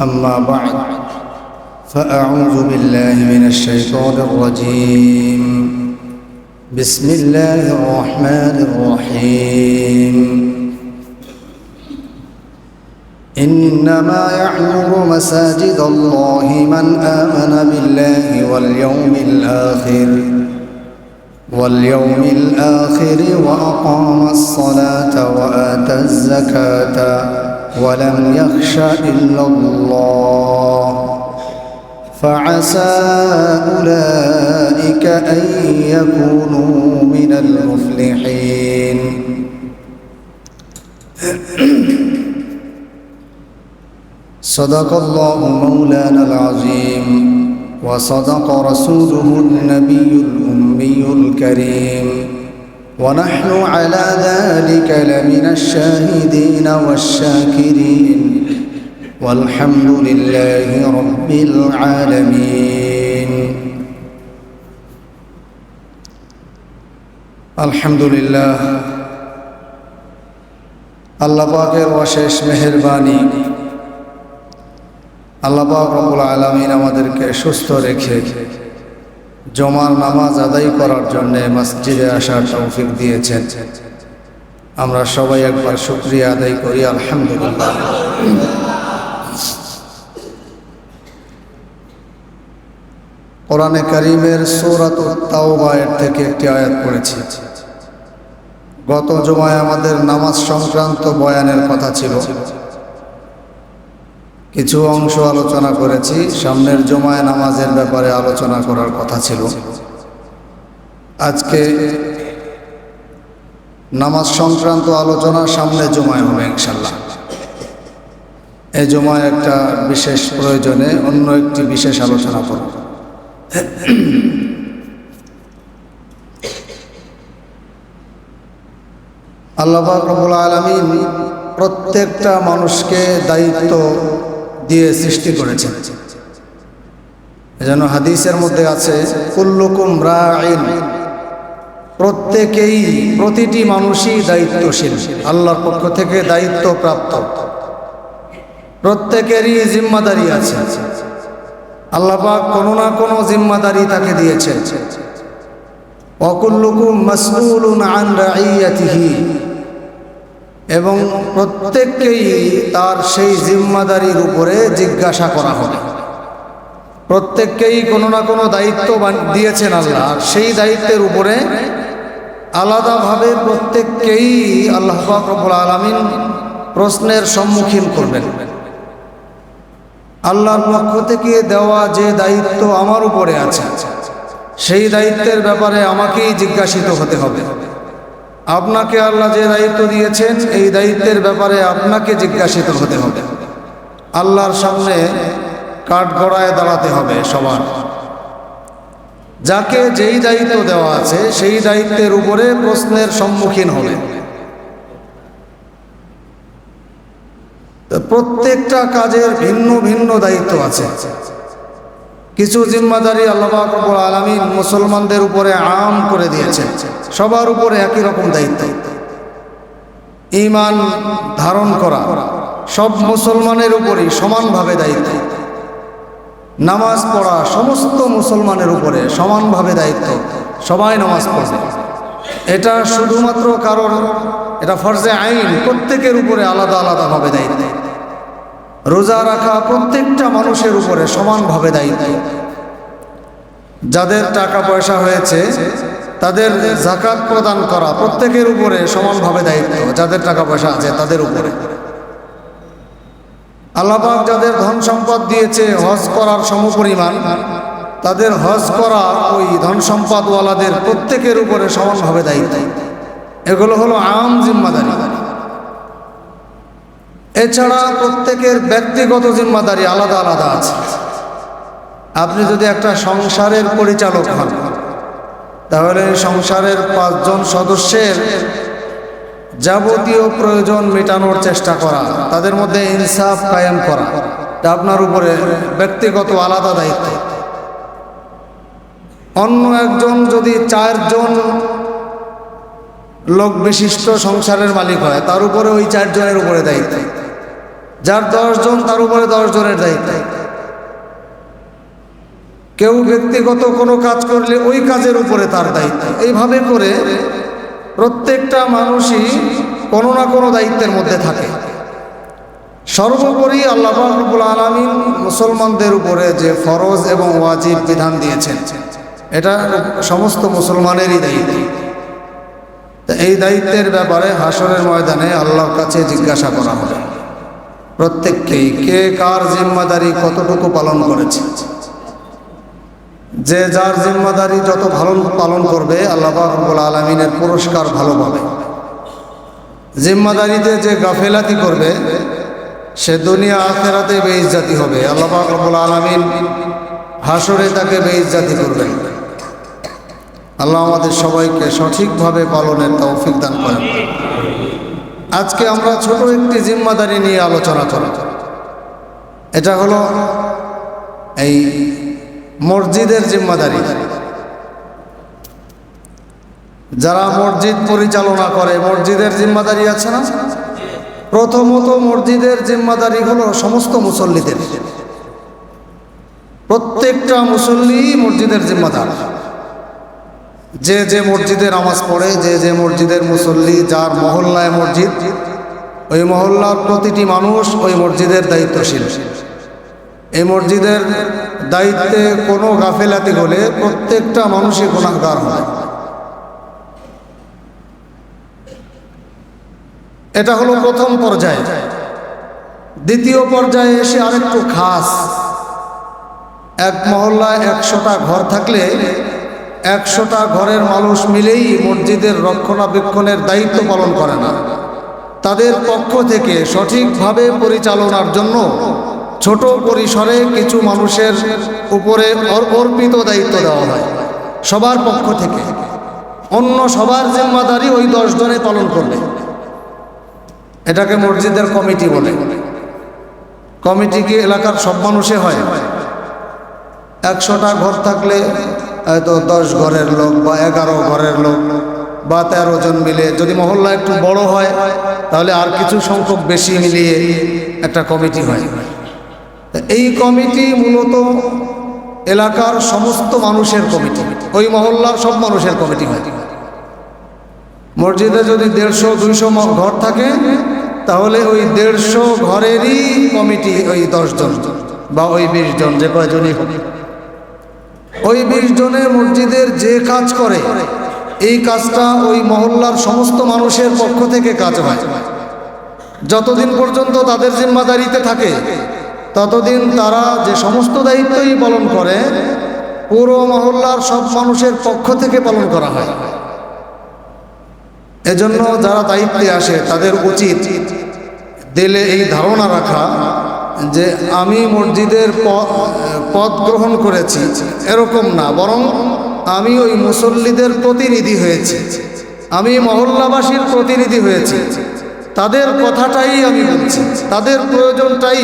أما بعد فأعوذ بالله من الشيطان الرجيم. بسم الله الرحمن الرحيم. إنما يعمر مساجد الله من آمن بالله واليوم الآخر واليوم الآخر وأقام الصلاة وآتى الزكاة. ولم يخش إلا الله. فعسى أولئك أن يكونوا من المفلحين. صدق الله مولانا العظيم وصدق رسوله النبي الأمي الكريم. ونحن على ذلك لمن الشاهدين والشاكرين والحمد لله رب العالمين الحمد لله আল্লাহ পাকের অশেষ মেহরবানি আল্লাহ পাক রব্বুল আলমিন আমাদেরকে সুস্থ রেখে জমার নামাজ আদায় করার জন্য মসজিদে আসার তৌফিক দিয়েছেন। আমরা সবাই একবার শুক্রিয়া আদায় করি, আলহামদুলিল্লাহ। কোরআনে করিমের সৌরাত তাওবায়ের থেকে একটি আয়াত পড়েছি। গত জমায় আমাদের নামাজ সংক্রান্ত বয়ানের কথা ছিল। কিছু অংশ আলোচনা করেছি, সামনের জমায় নামাজের ব্যাপারে আলোচনা করার কথা ছিল। আজকে নামাজ সংক্রান্ত আলোচনা সামনে জমায় হবে ইনশাল্লাহ এ জমায় একটা বিশেষ প্রয়োজনে অন্য একটি বিশেষ আলোচনা করব। আল্লাহ রবুল আলমিন প্রত্যেকটা মানুষকে দায়িত্ব দিয়ে সৃষ্টি করেছেন যেন হাদিসের মধ্যে আছে, কুল্লুকুম রাইন প্রত্যেকেই প্রতিটি মানুষই দায়িত্বশীল, আল্লাহর পক্ষ থেকে দায়িত্ব প্রাপ্ত প্রত্যেকেরই জিম্মাদারি আছে। আল্লাপাক কোনো না কোনো জিম্মাদারি তাকে দিয়েছেন। অকুল্লুকুম মাসনুলুন আন রাইয়াতিহি এবং প্রত্যেককেই তার সেই জিম্মাদারির উপরে জিজ্ঞাসা করা হবে। প্রত্যেককেই কোনো না কোনো দায়িত্ব দিয়েছেন আল্লাহ। আর সেই দায়িত্বের উপরে আলাদাভাবে প্রত্যেককেই আল্লাহ রব্বুল আলমিন প্রশ্নের সম্মুখীন করবেন। আল্লাহর পক্ষ থেকে দেওয়া যে দায়িত্ব আমার উপরে আছে, সেই দায়িত্বের ব্যাপারে আমাকেই জিজ্ঞাসিত হতে হবে। আপনাকে আল্লাহ যে দায়িত্ব দিয়েছেন, এই দায়িত্বের ব্যাপারে আপনাকে জিজ্ঞাসিত হতে হবে। আল্লাহর সামনে কাঠগড়ায় দাঁড়াতে হবে সবার। যাকে যেই দায়িত্ব দেওয়া আছে, সেই দায়িত্বের উপরে প্রশ্নের সম্মুখীন হবে। প্রত্যেকটা কাজের ভিন্ন ভিন্ন দায়িত্ব আছে। কিছু জিম্মাদারি আল্লাহ আলমিন মুসলমানদের উপরে আম করে দিয়েছেন। সবার উপরে একই রকম দায়িত্ব। ইমান ধারণ করা সব মুসলমানের উপরই সমানভাবে দায়িত্ব। নামাজ পড়া সমস্ত মুসলমানের উপরে সমানভাবে দায়িত্ব। সবাই নামাজ পড়বে। এটা শুধুমাত্র কারণ, এটা ফরজে আইন, প্রত্যেকের উপরে আলাদা আলাদাভাবে দায়িত্ব। রোজা রাখা প্রত্যেকটা মানুষের উপরে সমানভাবে দায়িত্ব। যাদের টাকা পয়সা হয়েছে, তাদের জাকাত প্রদান করা প্রত্যেকের উপরে সমানভাবে দায়িত্ব, যাদের টাকা পয়সা আছে তাদের উপরে। আল্লাপাক যাদের ধন সম্পদ দিয়েছে হজ করার সমপরিমাণ, তাদের হজ করা ওই ধন সম্পদওয়ালাদের প্রত্যেকের উপরে সমানভাবে দায়িত্ব। এগুলো হলো আম জিম্মাদারি। এছাড়া প্রত্যেকের ব্যক্তিগত জিম্মাদারি আলাদা আলাদা আছে। আপনি যদি একটা সংসারের পরিচালক হন, তাহলে সংসারের পাঁচজন সদস্যের যাবতীয় প্রয়োজন মেটানোর চেষ্টা করা, তাদের মধ্যে ইনসাফ কায়েম করা আপনার উপরে ব্যক্তিগত আলাদা দায়িত্ব। অন্য একজন যদি চারজন লোক বিশিষ্ট সংসারের মালিক হয়, তার উপরে ওই চারজনের উপরে দায়িত্ব। যার দশজন, তার উপরে দশ জনের দায়িত্ব। কেউ ব্যক্তিগত কোনো কাজ করলে ওই কাজের উপরে তার দায়িত্ব। এইভাবে করে প্রত্যেকটা মানুষই কোনো না কোনো দায়িত্বের মধ্যে থাকে। সর্বোপরি আল্লাহ রব্বুল আলমিন মুসলমানদের উপরে যে ফরজ এবং ওয়াজিব বিধান দিয়েছেন, এটা সমস্ত মুসলমানেরই দায়িত্ব। এই দায়িত্বের ব্যাপারে হাসরের ময়দানে আল্লাহর কাছে জিজ্ঞাসা করা হবে। প্রত্যেককেই কে কার জিম্মাদারি কতটুকু পালন করেছে? যে যার জিম্মাদারি যত ভালো পালন করবে, আল্লাহ রব্বুল আলমিনের পুরস্কার ভালো পাবে। জিম্মাদারিতে যে গাফেলাতি করবে, সে দুনিয়া আখেরাতে বেইজ্জাতি হবে। আল্লাহ রব্বুল আলমিন হাসরে তাকে বেইজ্জাতি করবেন। আল্লাহ আমাদের সবাইকে সঠিকভাবে পালনের তৌফিক দান করেন। আজকে আমরা ছোট একটি জিম্মাদারি নিয়ে আলোচনা করব। এটা হলো এই মসজিদের জিম্মাদারি। যারা মসজিদ পরিচালনা করে, মসজিদের জিম্মাদারি আছে না? প্রথমত মসজিদের জিম্মাদারি হলো সমস্ত মুসল্লিদের। প্রত্যেকটা মুসল্লি মসজিদের জিম্মাদার। যে যে মসজিদে নামাজ পড়ে, যে যে মসজিদের মুসল্লি, যার মহল্লায় মসজিদ, ওই মহল্লার প্রতিটি মানুষ ওই মসজিদের দায়িত্বশীল। এই মসজিদের দায়িত্বে কোনো গাফেলাতি হলে প্রত্যেকটা মানুষই গুণাগার হয়। এটা হলো প্রথম পর্যায়ে। দ্বিতীয় পর্যায়ে এসে আরেকটু খাস। এক মহল্লায় একশোটা ঘর থাকলে একশোটা ঘরের মানুষ মিলেই মসজিদের রক্ষণাবেক্ষণের দায়িত্ব পালন করে না। তাদের পক্ষ থেকে সঠিকভাবে পরিচালনার জন্য ছোট পরিসরে কিছু মানুষের উপরে অর্পিত দায়িত্ব দেওয়া হয় সবার পক্ষ থেকে। অন্য সবার জিম্মাদারি ওই দশ জনে পালন করবে। এটাকে মসজিদের কমিটি বলে। কমিটি কি এলাকার সব মানুষে হয়। একশোটা ঘর থাকলে হয়তো দশ ঘরের লোক বা এগারো ঘরের লোক বা তেরো জন মিলে যদি মহল্লা একটু বড় হয়, তাহলে আর কিছু সংখ্যক বেশি মিলিয়ে একটা কমিটি হয়। এই কমিটি মূলত এলাকার সমস্ত মানুষের কমিটি, ওই মহল্লার সব মানুষের কমিটি হয়। মসজিদে যদি দেড়শো, দুইশো ঘর থাকে, তাহলে ওই দেড়শো ঘরেরই কমিটি ওই দশজন বা ওই বিশ জন, যে কয়জনই হোক। ওই বিশ জনে মসজিদের যে কাজ করে, এই কাজটা ওই মহল্লার সমস্ত মানুষের পক্ষ থেকে কাজ হয়। যতদিন পর্যন্ত তাদের জিম্মাদারিতে থাকে, ততদিন তারা যে সমস্ত দায়িত্বই পালন করে, পুরো মহল্লার সব মানুষের পক্ষ থেকে পালন করা হয়। এজন্য যারা দায়িত্বে আসে, তাদের উচিত দিলে এই ধারণা রাখা যে আমি মসজিদের পদ গ্রহণ করেছি, এরকম না, বরং আমি ওই মুসল্লিদের প্রতিনিধি হয়েছি। আমি মহল্লাবাসীর প্রতিনিধি হয়েছি। তাদের কথাটাই আমি বলছি, তাদের প্রয়োজনটাই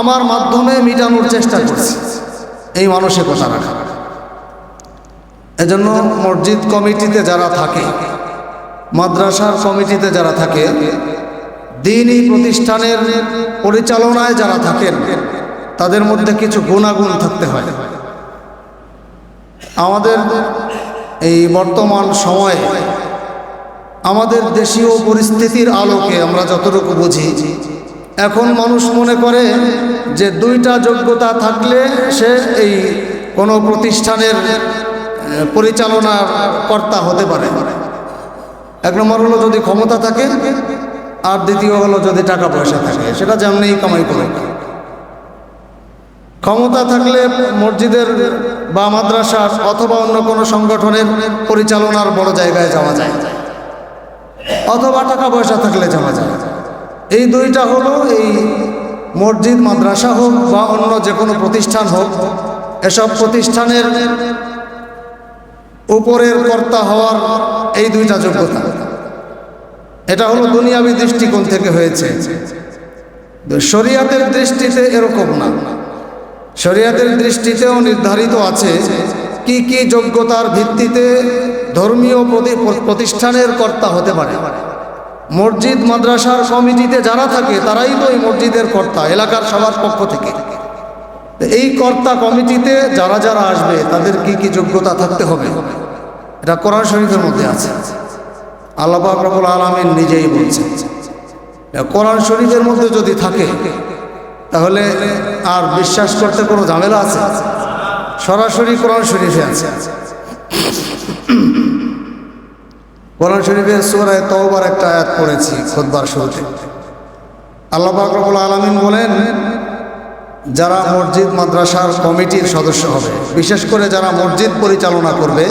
আমার মাধ্যমে মিটানোর চেষ্টা করছি, এই মানুষের কথা রাখা। এজন্য মসজিদ কমিটিতে যারা থাকে, মাদ্রাসার কমিটিতে যারা থাকে দিনই প্রতিষ্ঠানের পরিচালনায় যারা থাকেন, তাদের মধ্যে কিছু গুণাগুণ থাকতে হয়। আমাদের এই বর্তমান সময়ে আমাদের দেশীয় পরিস্থিতির আলোকে আমরা যতটুকু বুঝি, এখন মানুষ মনে করে যে দুইটা যোগ্যতা থাকলে সে এই কোনো প্রতিষ্ঠানের পরিচালনার কর্তা হতে পারে। এক নম্বর হলো যদি ক্ষমতা থাকে আর দ্বিতীয় হলো যদি টাকা পয়সা থাকে, সেটা যেমনিই কামাই করে ক্ষমতা থাকলে মসজিদের বা মাদ্রাসার অথবা অন্য কোনো সংগঠনের পরিচালনার বড় জায়গায় যাওয়া যায়। অথবা টাকা পয়সা থাকলে যাওয়া যায়। এই দুইটা হলো এই মসজিদ, মাদ্রাসা হোক বা অন্য যে কোনো প্রতিষ্ঠান হোক, এসব প্রতিষ্ঠানের উপরের কর্তা হওয়ার এই দুইটা যোগ্যতা। এটা হলো দুনিয়াবি দৃষ্টিকোণ থেকে হয়েছে। শরিয়াতের দৃষ্টিতে এরকম না। শরিয়াতের দৃষ্টিতেও নির্ধারিত আছে কি কি যোগ্যতার ভিত্তিতে ধর্মীয় প্রতিষ্ঠানের কর্তা হতে পারে। মসজিদ, মাদ্রাসার কমিটিতে যারা থাকে, তারাই তো এই মসজিদের কর্তা, এলাকার সবার পক্ষ থেকে। এই কর্তা কমিটিতে যারা যারা আসবে, তাদের কি কি যোগ্যতা থাকতে হবে? এটা কোরআন শরীফের মধ্যে আছে। আল্লাহ রবুল আলমিন নিজেই বলছেন কোরআন শরীফের মধ্যে যদি থাকে, তাহলে আর বিশ্বাস করতে কোনো ঝামেলা আছে? সরাসরি কোরআন শরীফে আছে। কোরআন শরীফের সুরায় তওবার একটা আয়াত পড়েছি খোদবার শুরুতে। আল্লাহ রবুল আলমিন বলেন, যারা মসজিদ, মাদ্রাসার কমিটির সদস্য হবে, বিশেষ করে যারা মসজিদ পরিচালনা করবে,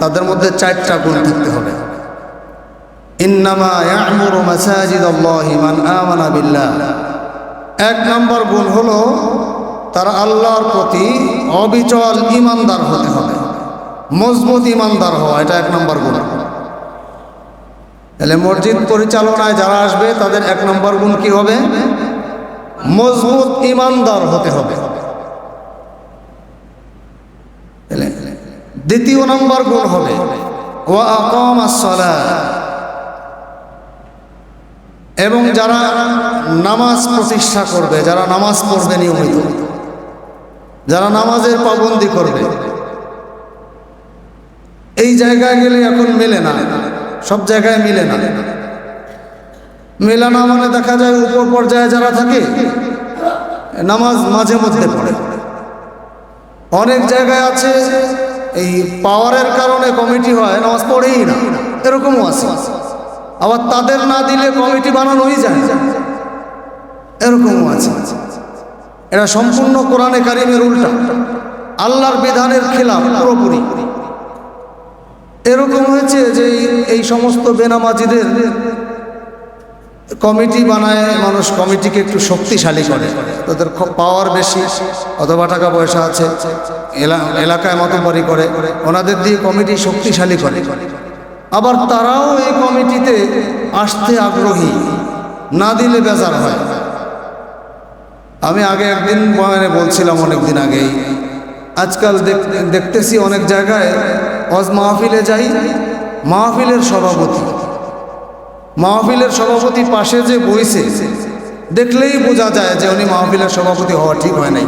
তাদের মধ্যে চারটা গুণ থাকতে হবে। মান এক নম্বর গুণ হলো তারা আল্লাহর প্রতি অবিচল ইমানদার হতে হবে। মজবুত ইমানদার হওয়া, এটা এক নম্বর গুণ। তাহলে মসজিদ পরিচালনায় যারা আসবে, তাদের এক নম্বর গুণ কি হবে? মজবুত ইমানদার হতে হবে। দ্বিতীয় নম্বর গুণ হবে, ওয়া আকাম এবং যারা নামাজ প্রতিষ্ঠা করবে, যারা নামাজ পড়বে নিয়মিত, যারা নামাজের পাবন্দি করবে, এই জায়গায় গেলে এখন মেলে না, সব জায়গায় মিলে না। মেলা না মানে দেখা যায় উপর পর্যায়ে যারা থাকে, নামাজ মাঝে মধ্যে পড়ে। অনেক জায়গায় আছে, এই পাওয়ারের কারণে কমিটি হয়, নামাজ পড়েই না, এরকমও আছে। আবার তাদের না দিলে কমিটি বানানোই যায় এরকমও আছে। এটা সম্পূর্ণ কোরআনে কারিমের উল্টা। আল্লাহর বিধানের খেলাফ পুরোপুরি। এরকম হয়েছে যে এই- সমস্ত বেনামাজিদের কমিটি বানায়, মানুষ কমিটিকে একটু শক্তিশালী করে। তাদের পাওয়ার বেশি, অথবা টাকা পয়সা আছে, এলা- এলাকায় মতবারি করে। ওনাদের দিয়ে কমিটি শক্তিশালী করে। আবার তারাও এই কমিটিতে আসতে আগ্রহী। না দিলে বেজার হয়। আমি আগে একদিন বয়ানে বলছিলাম অনেক দিন আগেই, আজকাল দেখ- দেখতেছি অনেক জায়গায় অজ মাহফিলে যাই, মাহফিলের সভাপতি। মাহফিলের সভাপতি পাশে যে বইছে, দেখলেই বোঝা যায় যে উনি মাহফিলের সভাপতি হওয়া ঠিক হয় নাই।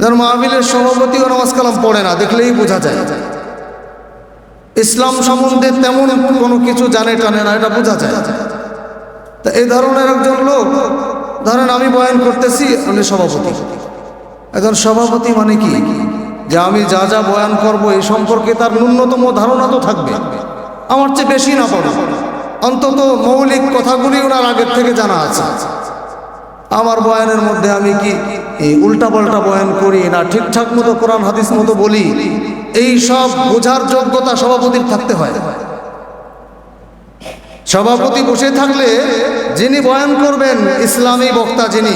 যেন মাহফিলের সভাপতিও নামাজ কালাম পড়ে না, দেখলেই বোঝা যায়। ইসলাম সম্বন্ধে তেমন কোনো কিছু জানে টানে না, এটা বোঝা যায়। তা এই ধরনের একজন লোক, ধরেন আমি বয়ান করতেছি, আমি সভাপতি। একজন সভাপতি মানে কি? যে আমি যা যা বয়ান করব, এই সম্পর্কে তার ন্যূনতম ধারণা তো থাকবে। আমার চেয়ে বেশি না পড়ে। অন্তত মৌলিক কথাগুলি ওনার আগের থেকে জানা আছে। আমার বয়ানের মধ্যে আমি কি এই উল্টা পাল্টা বয়ান করি না? ঠিকঠাক মতো কোরআন, হাদিস মতো বলি? এই সব বোঝার যোগ্যতা সভাপতির থাকতে হয়। সভাপতি বসে থাকলে যিনি বয়ান করবেন, ইসলামী বক্তা যিনি,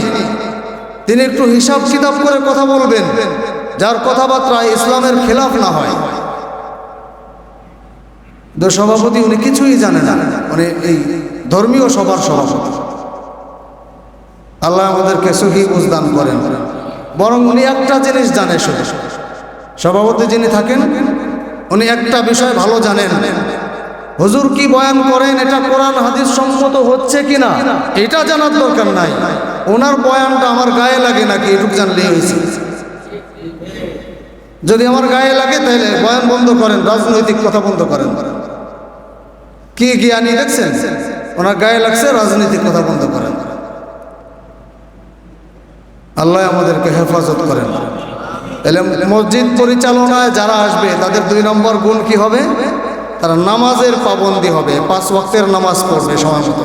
তিনি একটু হিসাব কিতাব করে কথা বলবেন, যার কথাবার্তা ইসলামের খেলাফ না হয়। সভাপতি উনি কিছুই জানে না মানে এই ধর্মীয় সভার সভাপতি। আল্লাহ আমাদেরকে সহি বুঝদান করেন, বরং উনি একটা জিনিস জানে শুধু। সভাপতি যিনি থাকেন, উনি একটা বিষয় ভালো জানেন। হুজুর কি বয়ান করেন, এটা কোরআন হাদিস সম্মত হচ্ছে কিনা, এটা জানার দরকার নাই। ওনার বয়ানটা আমার গায়ে লাগে নাকি, এটুক জানলেই হয়েছে। যদি আমার গায়ে লাগে, তাহলে বয়ান বন্ধ করেন, রাজনৈতিক কথা বন্ধ করেন। কি জ্ঞানী দেখছেন? ওনার গায়ে লাগছে, রাজনৈতিক কথা বন্ধ করেন। আল্লাহ আমাদেরকে হেফাজত করেন। তাহলে মসজিদ পরিচালনায় যারা আসবে, তাদের দুই নম্বর গুণ কি হবে? তারা নামাজের পাবন্দি হবে, পাঁচ ওয়াক্তের নামাজ পড়বে সময় মতো।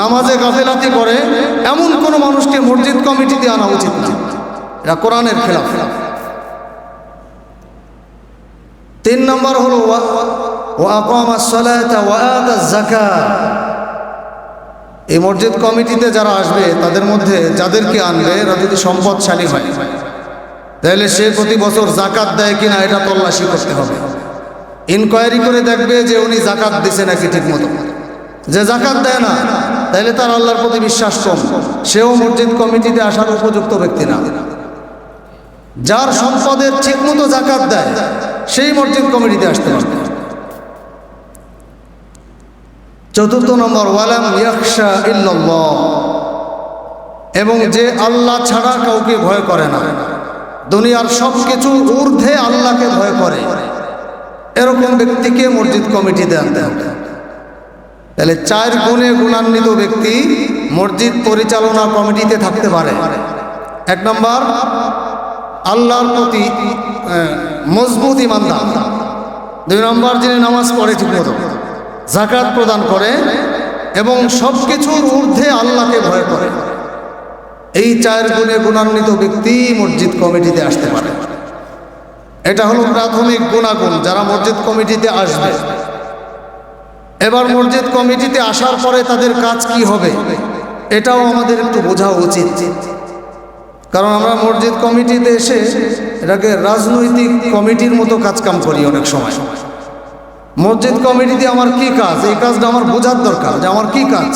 নামাজে গাফেলাতি করে এমন কোনো মানুষকে মসজিদ কমিটিতে আনা উচিত এটা কোরআনের খেলাফ। তিন নম্বর হলো এই মসজিদ কমিটিতে যারা আসবে, তাদের মধ্যে যাদেরকে আনবে এরা যদি সম্পদশালী হয় তাহলে সে প্রতি বছর জাকাত দেয় কিনা এটা তল্লাশি করতে হবে। ইনকোয়ারি করে দেখবে যে উনি জাকাত দিছে নাকি ঠিক মতো যে জাকাত দেয় না, তাহলে তার আল্লাহর প্রতি বিশ্বাস কম। সেও মসজিদ কমিটিতে আসার উপযুক্ত ব্যক্তি না। যার সম্পদের ঠিক মতো জাকাত দেয়, সেই মসজিদ কমিটিতে আসতে পারবে। চতুর্থ নম্বর, ওয়ালাম ইয়াকশা ইল্লাল্লাহ। এবং যে আল্লাহ ছাড়া কাউকে ভয় করে না। দুনিয়ার সব কিছু ঊর্ধ্বে আল্লাহকে ভয় করে। এরকম ব্যক্তিকে মসজিদ কমিটি হবে তাহলে চার গুণে গুণান্বিত ব্যক্তি মসজিদ পরিচালনা কমিটিতে থাকতে পারে। এক নম্বর, আল্লাহর প্রতি মজবুত ইমানদার। দুই নম্বর, যিনি নামাজ পড়ে ঠিক মতো জাকাত প্রদান করে এবং সব কিছুর ঊর্ধ্বে আল্লাহকে ভয় করে। এই চার গুণে গুণান্বিত ব্যক্তি মসজিদ কমিটিতে আসতে পারে। এটা হলো প্রাথমিক গুণাগুণ, যারা মসজিদ কমিটিতে আসবে। এবার মসজিদ কমিটিতে আসার পরে তাদের কাজ কি হবে, এটাও আমাদের একটু বোঝা উচিত। কারণ আমরা মসজিদ কমিটিতে এসে এটাকে রাজনৈতিক কমিটির মতো কাজকাম করি অনেক সময়। মসজিদ কমিটিতে আমার কি কাজ? এই কাজটা আমার বোঝার দরকার যে আমার কি কাজ?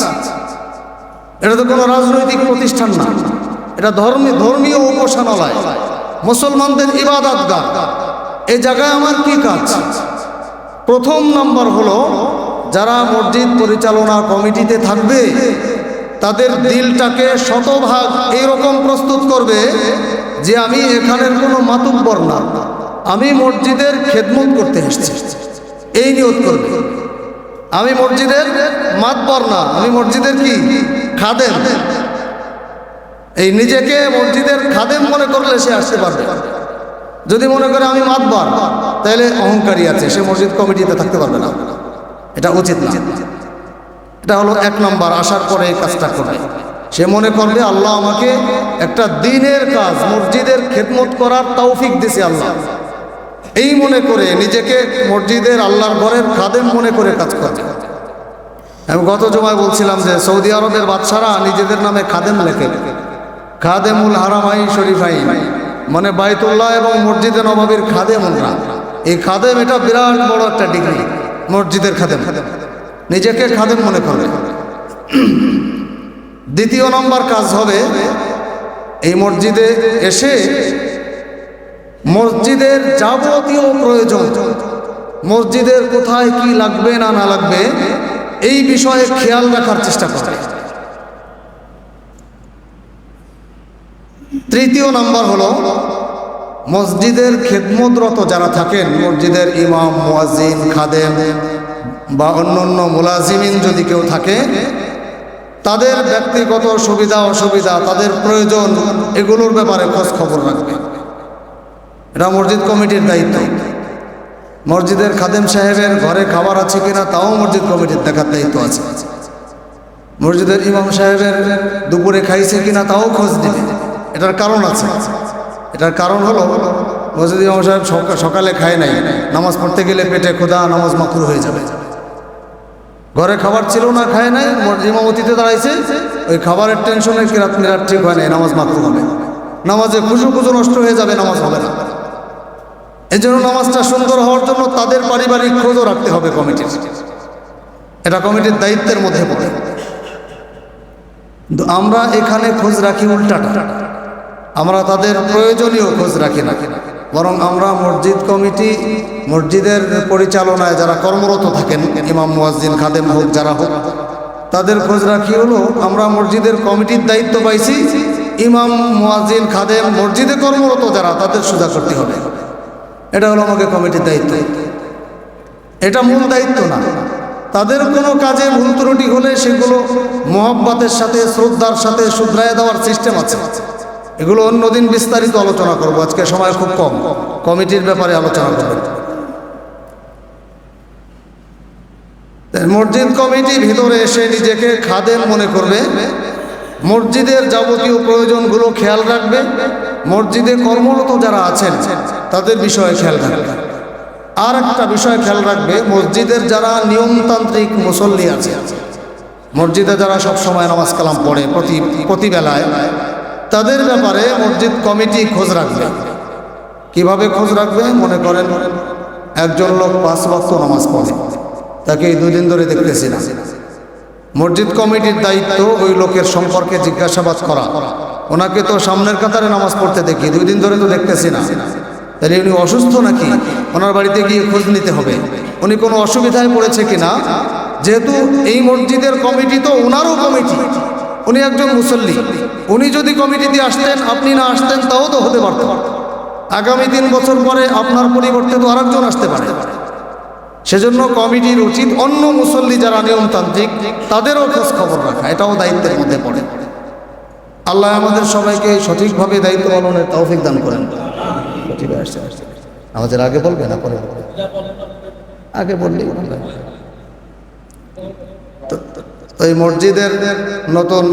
এটা তো কোনো রাজনৈতিক প্রতিষ্ঠান না। এটা ধর্মী ধর্মীয় উপাসনালয়। মুসলমানদের ইবাদতগাহ। এই জায়গায় আমার কি কাজ? প্রথম নাম্বার হলো, যারা মসজিদ পরিচালনা কমিটিতে থাকবে, তাদের দিলটাকে শতভাগ এইরকম প্রস্তুত করবে যে আমি এখানের কোনো মাতুব্বর না। আমি মসজিদের খেদমত করতে এসেছি। এই নিয়ত করবে। আমি মসজিদের মাতবর না। আমি মসজিদের কি? খাদেম। এই নিজেকে মসজিদের খাদেম মনে করলে সে আসতে পারবে। যদি মনে করে আমি মাতবার, তাহলে অহংকারী আছে, সে মসজিদ কমিটিতে থাকতে পারবে না। এটা উচিত না। এটা হলো এক নম্বর, আসার পরে এই কাজটা করবে। সে মনে করবে আল্লাহ আমাকে একটা দিনের কাজ, মসজিদের খেদমত করার তৌফিক দিছে আল্লাহ। এই মনে করে নিজেকে মসজিদের আল্লাহর ঘরের খাদেম মনে করে কাজ করা করবে। আমি গত জমায় বলছিলাম যে সৌদি আরবের বাচ্চারা নিজেদের নামে খাদেম লেখে। খাদেমুল হারামাই শরীফাই মানে বাইতুল্লাহ এবং মসজিদে নবাবির খাদেম ওনরা এই খাদেম এটা বিরাট বড় একটা ডিগ্রি, মসজিদের খাদেম। নিজেকে খাদেম মনে করবে দ্বিতীয় নম্বর কাজ হবে, এই মসজিদে এসে মসজিদের যাবতীয় প্রয়োজন, মসজিদের কোথায় কি লাগবে না না লাগবে এই বিষয়ে খেয়াল রাখার চেষ্টা করে। তৃতীয় নাম্বার হলো, মসজিদের খেদমতরত যারা থাকেন, মসজিদের ইমাম, মুয়াজ্জিন, খাদেম বা অন্য অন্য মুলাজিমিন যদি কেউ থাকে, তাদের ব্যক্তিগত সুবিধা, অসুবিধা, তাদের প্রয়োজন, এগুলোর ব্যাপারে খোঁজ খবর রাখবে। এটা মসজিদ কমিটির দায়িত্ব। মসজিদের খাদেম সাহেবের ঘরে খাবার আছে কিনা তাও মসজিদ কমিটির দেখার দায়িত্ব আছে। মসজিদের ইমাম সাহেবের দুপুরে খাইছে কিনা তাও খোঁজ দিবে এটার কারণ আছে। এটার কারণ হলো, মসজিদ ইমাম সাহেব সকা- সকালে খায় নাই, নামাজ পড়তে গেলে পেটে খোদা নামাজ মাকুর হয়ে যাবে। ঘরে খাবার ছিল না, খায় নাই ইমামতিতে দাঁড়াইছে, ওই খাবারের টেনশনে কিরাত মিরাত ঠিক হয় নাই, নামাজ মাকুর হবে। নামাজে খুশু খুশু নষ্ট হয়ে যাবে, নামাজ হবে না। এই জন্য নামাজটা সুন্দর হওয়ার জন্য তাদের পারিবারিক খোঁজও রাখতে হবে কমিটির। এটা কমিটির দায়িত্বের মধ্যে পড়ে। কিন্তু আমরা এখানে খোঁজ রাখি উল্টাটা। আমরা তাদের প্রয়োজনীয় খোঁজ রাখি না। বরং আমরা মসজিদ কমিটি, মসজিদের পরিচালনায় যারা কর্মরত থাকেন, ইমাম, মুয়াজ্জিন, খাদেম হোক, যারা হোক, তাদের খোঁজ রাখি হলো আমরা মসজিদের কমিটির দায়িত্ব পাইছি, ইমাম, মুয়াজ্জিন, খাদেম, মসজিদে কর্মরত যারা, তাদের সুদা করতে হবে। এটা হলো আমাকে কমিটির দায়িত্ব। এটা মূল দায়িত্ব না। তাদের কোনো কাজে ভুল ত্রুটি হলে সেগুলো মোহাব্বতের সাথে, শ্রদ্ধার সাথে শুধরায় দেওয়ার সিস্টেম আছে। এগুলো অন্যদিন বিস্তারিত আলোচনা করব। আজকে সময় খুব কম। কমিটির ব্যাপারে আলোচনা করব মসজিদ কমিটি ভিতরে এসে নিজেকে খাদেম মনে করবে। মসজিদের যাবতীয় প্রয়োজনগুলো খেয়াল রাখবে। মসজিদে কর্মরত যারা আছেন, তাদের বিষয়ে খেয়াল রাখবে। আর একটা বিষয় খেয়াল রাখবে, মসজিদের যারা নিয়মতান্ত্রিক মুসল্লি আছে, মসজিদে যারা সব সময় নামাজ কালাম পড়ে প্রতি, প্রতিবেলায়, তাদের ব্যাপারে মসজিদ কমিটি খোঁজ রাখবে। কীভাবে খোঁজ রাখবে? মনে করেন, একজন লোক পাঁচ ওয়াক্ত নামাজ পড়ে, তাকে এই দুদিন ধরে দেখতেছি না। মসজিদ কমিটির দায়িত্ব ওই লোকের সম্পর্কে জিজ্ঞাসাবাদ করা। ওনাকে তো সামনের কাতারে নামাজ পড়তে দেখি, দুই দিন ধরে তো দেখতেছি না। তাহলে উনি অসুস্থ নাকি? ওনার বাড়িতে গিয়ে খোঁজ নিতে হবে। উনি কোনো অসুবিধায় পড়েছে কিনা? যেহেতু এই মসজিদের কমিটি তো ওনারও কমিটি। উনি একজন মুসল্লি। উনি যদি কমিটিতে আসতেন, আপনি না আসতেন, তাও তো হতে পারত। আগামী তিন বছর পরে আপনার পরিবর্তে তো আরেকজন আসতে পারে। সেজন্য কমিটির উচিত অন্য মুসল্লি যারা নিয়মতান্ত্রিক, তাদেরও খোঁজ খবর রাখা। এটাও দায়িত্বের মধ্যে পড়ে। আল্লাহ আমাদের সবাইকে সঠিকভাবে দায়িত্ব পালনের তৌফিক দান করেন। ঠিক আমাদের আগে বলবে না পরে আগে বললেই ওই মসজিদের নতুন